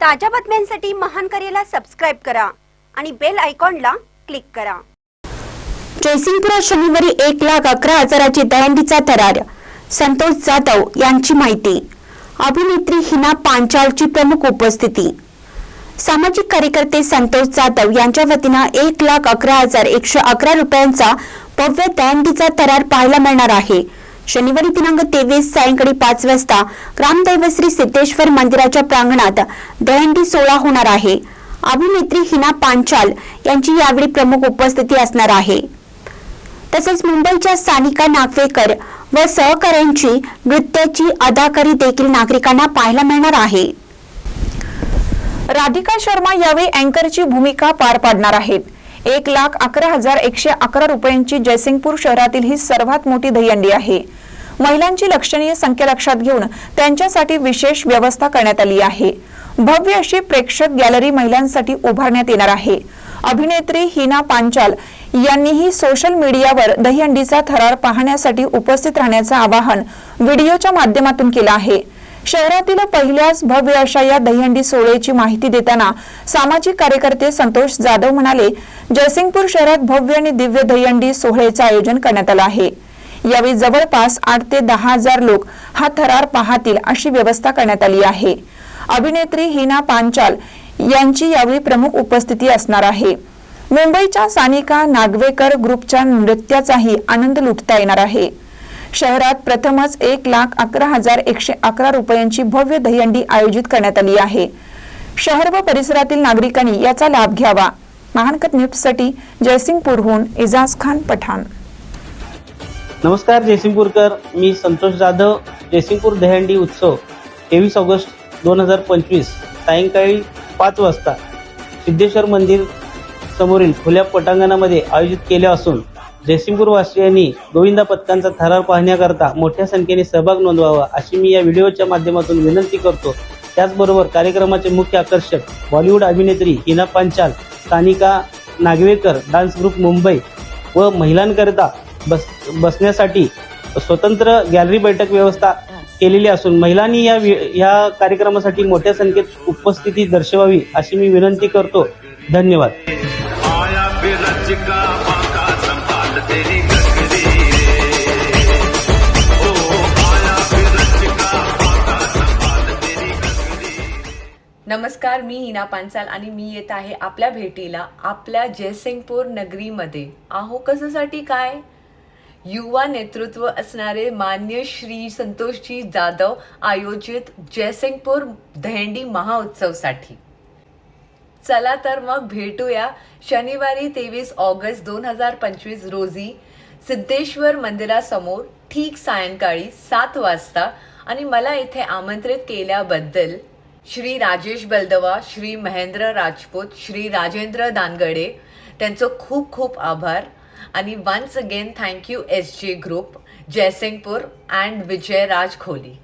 ताज्या बातम्यांसाठी महान करेला सबस्क्राईब करा आणि बेल आयकॉनला क्लिक करा. जयसिंगपुरात शनिवारी एक लाख अकरा हजाराची दहंडीचा थरार संतोष जाधव यांची माहिती. अभिनेत्री हिना पांचालची प्रमुख उपस्थिती. सामाजिक कार्यकर्ते संतोष जाधव यांच्या वतीनं एक लाख अकरा हजार एकशे अकरा रुपयांचा भव्य दहंडीचा थरार पाहायला मिळणार आहे. शनिवारी दिनांक तेवीस सायंकाळी पाच वाजता ग्रामदैव श्री सिद्धेश्वर मंदिराच्या प्रांगणात दहंडी सोहळा होणार आहे. अभिनेत्री हिना पांचाल यांची यावेळी प्रमुख उपस्थिती असणार आहे. तसेच मुंबईच्या सानिका नागवेकर व सहकाऱ्यांची नृत्याची अदाकारी देखील नागरिकांना पाहायला मिळणार आहे. राधिका शर्मा यावेळी अँकरची भूमिका पार पाडणार आहेत. एक लाख अकरा हजार एकशे अकरा रुपयांची जयसिंगपूर शहरातील ही सर्वात मोठी दहीहंडी आहे. महिलांची लक्षणीय संख्या लक्षात घेऊन त्यांच्यासाठी विशेष व्यवस्था करण्यात आली आहे. भव्य अशी प्रेक्षक गॅलरी महिलांसाठी उभारण्यात येणार आहे. अभिनेत्री हिना पांचाल यांनीही सोशल मीडियावर दहीहंडीचा थरार पाहण्यासाठी उपस्थित राहण्याचं आवाहन व्हिडिओच्या माध्यमातून केलं आहे. शहरातील पहिल्याच भव्य अशा या दहीहंडी सोहळ्याची माहिती देताना सामाजिक कार्यकर्ते संतोष जाधव म्हणाले जयसिंगपूर शहरात भव्य आणि दिव्य दहीहंडी सोहळ्याचं आयोजन करण्यात आलं आहे. यावेळी जवळपास आठ ते दहा हजार लोक हा थरार पाहतील अशी व्यवस्था करण्यात आली आहे. अभिनेत्री हिना पांचाल यांची यावेळी प्रमुख उपस्थिती असणार आहे. मुंबईच्या सानिका नागवेकर ग्रुपच्या नृत्याचाही आनंद लुटता येणार आहे. शहरात प्रथमच एक लाख अकरा हजार एकशे अकरा रुपयांची भव्य दहीहंडी आयोजित करण्यात आली आहे. शहर व परिसरातील नागरिकांनी याचा लाभ घ्यावा. महानकट न्यूजसाठी जयसिंगपूरहून इजाज खान पठाण. नमस्कार जयसिंगपूरकर. मी संतोष जाधव जयसिंगपूर दहंडी उत्सव तेवीस ऑगस्ट दोन हजार पंचवीस सायंकाळी पाच वाजता सिद्धेश्वर मंदिर समोरील खुल्या पटांगणामध्ये आयोजित केले असून जयसिंगपूर वासियांनी गोविंदा पथकांचा थरार पाहण्याकरता मोठ्या संख्येने सहभाग नोंदवावा अशी मी या व्हिडिओच्या माध्यमातून विनंती करतो. त्याचबरोबर कार्यक्रमाचे मुख्य आकर्षक बॉलिवूड अभिनेत्री हिना पांचाल सानिका नागवेकर डान्स ग्रुप मुंबई व महिलांकरिता बस बसण्यासाठी स्वतंत्र गॅलरी बैठक व्यवस्था केलेली असून महिलांनी या वि- या कार्यक्रमासाठी मोठ्या संख्येत उपस्थिती दर्शवावी अशी मी विनंती करतो. धन्यवाद. नमस्कार मी हिना पांचाल आणि मी येत आहे आपल्या भेटीला आपल्या जयसिंगपूर नगरीमध्ये. आहो कशासाठी काय? युवा नेतृत्व असणारे मान्य श्री संतोषजी जाधव आयोजित जयसिंगपूर दहेंडी महोत्सवसाठी चला तर मग भेटूया शनिवारी तेवीस ऑगस्ट दोन हजार पंचवीस रोजी सिद्धेश्वर मंदिरासमोर ठीक सायंकाळी सात वाजता आणि मला इथे आमंत्रित केल्याबद्दल श्री राजेश बलदवा श्री महेंद्र राजपूत श्री राजेंद्र दानगडे त्यांचं खूप खूप आभार. आणि once again thank you S J group Jaysingpur and Vijay Raj खोली